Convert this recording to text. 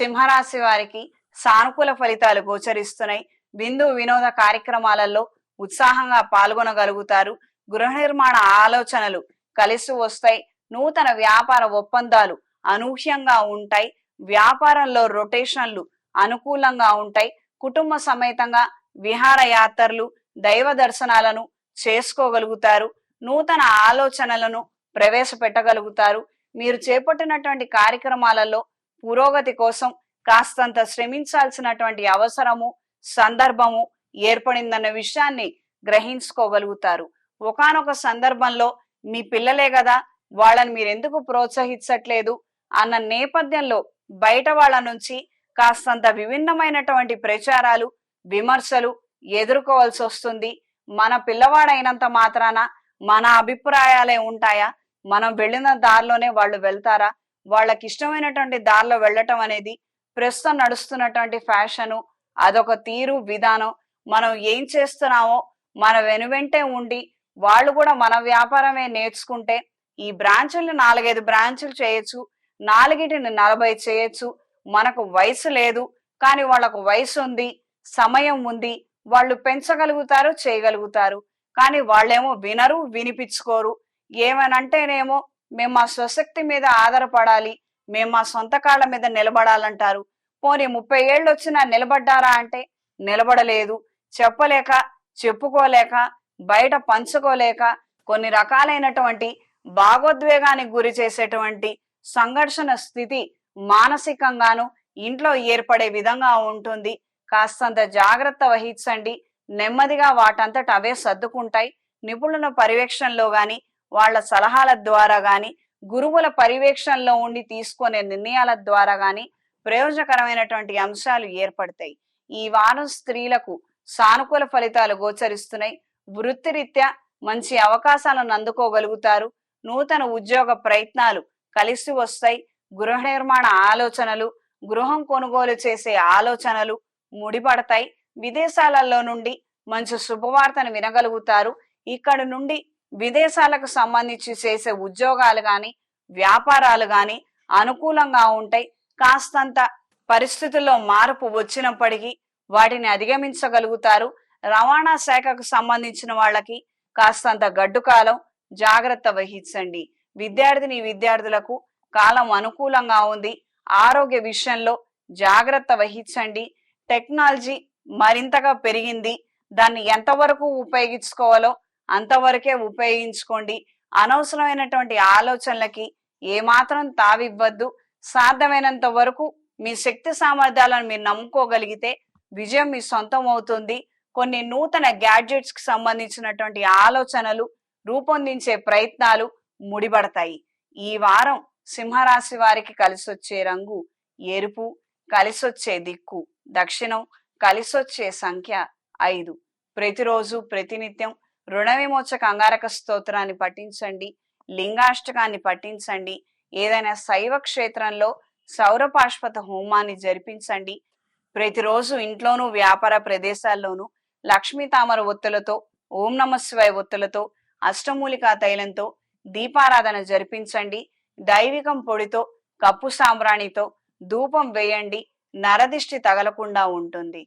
సింహరాశి వారికి సానుకూల ఫలితాలు గోచరిస్తున్నాయి. బిందు వినోద కార్యక్రమాలలో ఉత్సాహంగా పాల్గొనగలుగుతారు. గృహ నిర్మాణ ఆలోచనలు కలిసి వస్తాయి. నూతన వ్యాపార ఒప్పందాలు అనూహ్యంగా ఉంటాయి. వ్యాపారంలో రొటేషన్లు అనుకూలంగా ఉంటాయి. కుటుంబ సమేతంగా విహారయాత్రలు దైవ దర్శనాలను చేసుకోగలుగుతారు. నూతన ఆలోచనలను ప్రవేశపెట్టగలుగుతారు. మీరు చేపట్టినటువంటి కార్యక్రమాలలో పురోగతి కోసం కాస్తంత శ్రమించాల్సినటువంటి అవసరము సందర్భము ఏర్పడిందన్న విషయాన్ని గ్రహించుకోగలుగుతారు. ఒకానొక సందర్భంలో మీ పిల్లలే కదా వాళ్ళని మీరు ఎందుకు ప్రోత్సహించట్లేదు? అన్న నేపథ్యంలో బయట వాళ్ళ నుంచి కాస్తంత విభిన్నమైనటువంటి ప్రచారాలు విమర్శలు ఎదుర్కోవాల్సి వస్తుంది. మన పిల్లవాడైనంత మాత్రాన మన అభిప్రాయాలే ఉంటాయా? మనం వెళ్ళిన దారిలోనే వాళ్ళు వెళ్తారా? వాళ్ళకి ఇష్టమైనటువంటి దారిలో వెళ్ళటం అనేది ప్రస్తుతం నడుస్తున్నటువంటి ఫ్యాషను అదొక తీరు విధానం. మనం ఏం చేస్తున్నామో మన వెనువెంటే ఉండి వాళ్ళు కూడా మన వ్యాపారమే నేర్చుకుంటే ఈ బ్రాంచులు నాలుగైదు బ్రాంచులు చేయొచ్చు నాలుగిటిని నలభై చేయొచ్చు మనకు వయసు లేదు కానీ వాళ్ళకు వయసు ఉంది సమయం ఉంది వాళ్ళు పెంచగలుగుతారు చేయగలుగుతారు. కానీ వాళ్ళేమో వినరు వినిపించుకోరు. ఏమనంటేనేమో మేము మా స్వశక్తి మీద ఆధారపడాలి మేము మా సొంత కాళ్ళ మీద నిలబడాలంటారు. పోనీ ముప్పై ఏళ్ళు వచ్చినా నిలబడ్డారా అంటే నిలబడలేదు. చెప్పలేక చెప్పుకోలేక బయట పంచుకోలేక కొన్ని రకాలైనటువంటి భాగోద్వేగానికి గురి చేసేటువంటి సంఘర్షణ స్థితి మానసికంగాను ఇంట్లో ఏర్పడే విధంగా ఉంటుంది. కాస్తంత జాగ్రత్త వహించండి. నెమ్మదిగా వాటంతట అవే సర్దుకుంటాయి. నిపుణుల పర్యవేక్షణలో గాని వాళ్ళ సలహాల ద్వారా గాని గురువుల పర్యవేక్షణలో ఉండి తీసుకునే నిర్ణయాల ద్వారా గాని ప్రయోజనకరమైనటువంటి అంశాలు ఏర్పడతాయి. ఈ వారం స్త్రీలకు సానుకూల ఫలితాలు గోచరిస్తున్నాయి. వృత్తిరీత్యా మంచి అవకాశాలను అందుకోగలుగుతారు. నూతన ఉద్యోగ ప్రయత్నాలు కలిసి వస్తాయి. గృహ నిర్మాణ ఆలోచనలు గృహం కొనుగోలు చేసే ఆలోచనలు ముడిపడతాయి. విదేశాలలో నుండి మంచి శుభవార్తను వినగలుగుతారు. ఇక్కడ నుండి విదేశాలకు సంబంధించి చేసే ఉద్యోగాలు కానీ వ్యాపారాలు కానీ అనుకూలంగా ఉంటాయి. కాస్తంత పరిస్థితుల్లో మార్పు వచ్చినప్పటికీ వాటిని అధిగమించగలుగుతారు. రవాణా శాఖకు సంబంధించిన వాళ్ళకి కాస్తంత గడ్డు కాలం జాగ్రత్త వహించండి. విద్యార్థిని విద్యార్థులకు కాలం అనుకూలంగా ఉంది. ఆరోగ్య విషయంలో జాగ్రత్త వహించండి. టెక్నాలజీ మరింతగా పెరిగింది. దాన్ని ఎంతవరకు ఉపయోగించుకోవాలో అంతవరకే ఉపయోగించుకోండి. అనవసరమైనటువంటి ఆలోచనలకి ఏమాత్రం తావివ్వద్దు. సాధ్యమైనంత వరకు మీ శక్తి సామర్థ్యాలను మీరు నమ్ముకోగలిగితే విజయం మీ సొంతం అవుతుంది. కొన్ని నూతన గ్యాడ్జెట్స్కి సంబంధించినటువంటి ఆలోచనలు రూపొందించే ప్రయత్నాలు ముడిపడతాయి. ఈ వారం సింహరాశి వారికి కలిసొచ్చే రంగు ఎరుపు కలిసొచ్చే దిక్కు దక్షిణం కలిసొచ్చే సంఖ్య ఐదు. ప్రతిరోజు ప్రతినిత్యం రుణ విమోచక అంగారక స్తోత్రాన్ని పఠించండి లింగాష్టకాన్ని పఠించండి ఏదైనా శైవ క్షేత్రంలో సౌరపాష్పత హోమాన్ని జరిపించండి. ప్రతిరోజు ఇంట్లోనూ వ్యాపార ప్రదేశాల్లోనూ లక్ష్మీ తామర ఒత్తులతో ఓం నమ శివాయ ఒత్తులతో అష్టమూలికా తైలంతో దీపారాధన జరిపించండి. దైవికం పొడితో కప్పు సాంబ్రాణితో ధూపం వేయండి. నరదిష్టి తగలకుండా ఉంటుంది.